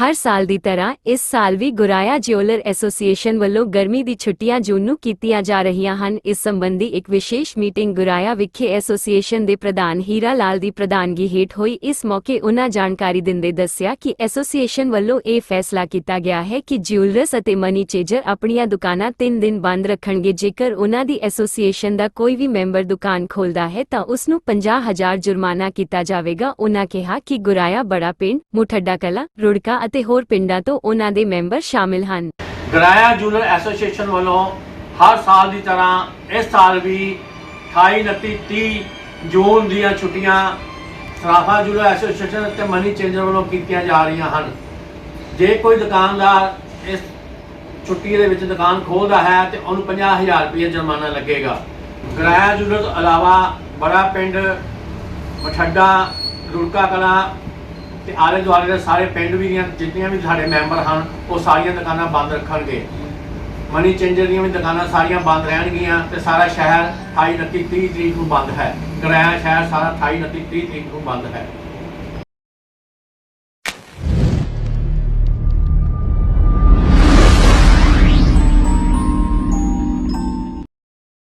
ਹਰ ਸਾਲ ਦੀ ਤਰ੍ਹਾਂ ਇਸ ਸਾਲ ਵੀ ਗੁਰਾਇਆ ਜਿਊਲਰ ਐਸੋਸੀਏਸ਼ਨ ਵੱਲੋਂ ਗਰਮੀ ਦੀ ਛੁੱਟੀਆਂ ਜੂਨ ਨੂੰ ਕੀਤੀਆਂ ਜਾ ਰਹੀਆਂ ਹਨ। ਇਸ ਸੰਬੰਧੀ ਇੱਕ ਵਿਸ਼ੇਸ਼ ਮੀਟਿੰਗ ਗੁਰਾਇਆ ਵਿਖੇ ਐਸੋਸੀਏਸ਼ਨ ਦੇ ਪ੍ਰਧਾਨ ਹੀਰਾ ਲਾਲ ਦੀ ਪ੍ਰਧਾਨਗੀ ਹੇਠ ਹੋਈ। ਇਸ ਮੌਕੇ ਉਨ੍ਹਾਂ ਜਾਣਕਾਰੀ ਦਿੰਦੇ ਦੱਸਿਆ ਕਿ ਐਸੋਸੀਏਸ਼ਨ ਵੱਲੋਂ ਇਹ ਫੈਸਲਾ ਕੀਤਾ ਗਿਆ ਹੈ ਕਿ ਜਿਊਲਰਸ ਅਤੇ ਮਨੀ ਚੇਜਰ ਆਪਣੀਆਂ ਦੁਕਾਨਾਂ 3 ਦਿਨ ਬੰਦ ਰੱਖਣਗੇ। ਜੇਕਰ ਉਨ੍ਹਾਂ ਦੀ ਐਸੋਸੀਏਸ਼ਨ ਦਾ ਕੋਈ ਵੀ ਮੈਂਬਰ ਦੁਕਾਨ ਖੋਲਦਾ ਹੈ ਤਾਂ ਉਸ ਨੂੰ 50000 ਜੁਰਮਾਨਾ ਕੀਤਾ ਜਾਵੇਗਾ। ਉਹਨਾਂ ਕਿਹਾ ਕਿ ਗੁਰਾਇਆ ਬੜਾ ਪਿੰਡ ਮੁਠੱਡਾ ਕਲਾ ਰੁੜਕਾ ਅਤੇ ਹੋਰ ਪਿੰਡਾਂ ਤੋਂ ਉਹਨਾਂ ਦੇ ਮੈਂਬਰ ਸ਼ਾਮਿਲ ਹਨ। ਗਰਾਇਆ ਜੂਲਰ ਐਸੋਸੀਏਸ਼ਨ ਵੱਲੋਂ ਹਰ ਸਾਲ ਦੀ ਤਰ੍ਹਾਂ ਇਸ ਸਾਲ ਵੀ 28 29 30 ਜੂਨ ਦੀਆਂ ਛੁੱਟੀਆਂ ਸਰਾਫਾ ਜੂਲਰ ਐਸੋਸੀਏਸ਼ਨ ਅਤੇ ਮਨੀ ਚੇਂਜਰ ਵੱਲੋਂ ਕੀਤੀਆਂ ਜਾ ਰਹੀਆਂ ਹਨ। ਜੇ ਕੋਈ ਦੁਕਾਨਦਾਰ ਇਸ ਛੁੱਟੀ ਦੇ ਵਿੱਚ ਦੁਕਾਨ ਖੋਲਦਾ ਹੈ ਤੇ ਉਹਨੂੰ 50000 ਰੁਪਏ ਜੁਰਮਾਨਾ ਲੱਗੇਗਾ। ਗਰਾਇਆ ਜੂਲਰ ਤੋਂ ਇਲਾਵਾ ਬੜਾ ਪਿੰਡ ਮਠੱਡਾ ਰੁੜਕਾ ਕਲਾ ਤੇ ਆਲੇ ਦੁਆਲੇ ਦੇ ਸਾਰੇ ਪਿੰਡ ਵੀ ਦੀਆਂ ਜਿੰਨੀਆਂ ਵੀ ਸਾਡੇ ਮੈਂਬਰ ਹਨ, ਉਹ ਸਾਰੀਆਂ ਦੁਕਾਨਾਂ ਬੰਦ ਰੱਖਣਗੇ। ਮਨੀ ਚੇਂਜਰ ਦੀਆਂ ਵੀ ਦੁਕਾਨਾਂ ਸਾਰੀਆਂ ਬੰਦ ਰਹਿਣਗੀਆਂ ਤੇ ਸਾਰਾ ਸ਼ਹਿਰ 28 29 30 ਤਰੀਕ ਨੂੰ ਬੰਦ ਹੈ। ਗਰਾਇਆ ਸ਼ਹਿਰ ਸਾਰਾ 28 29 30 ਤਰੀਕ ਨੂੰ ਬੰਦ ਹੈ।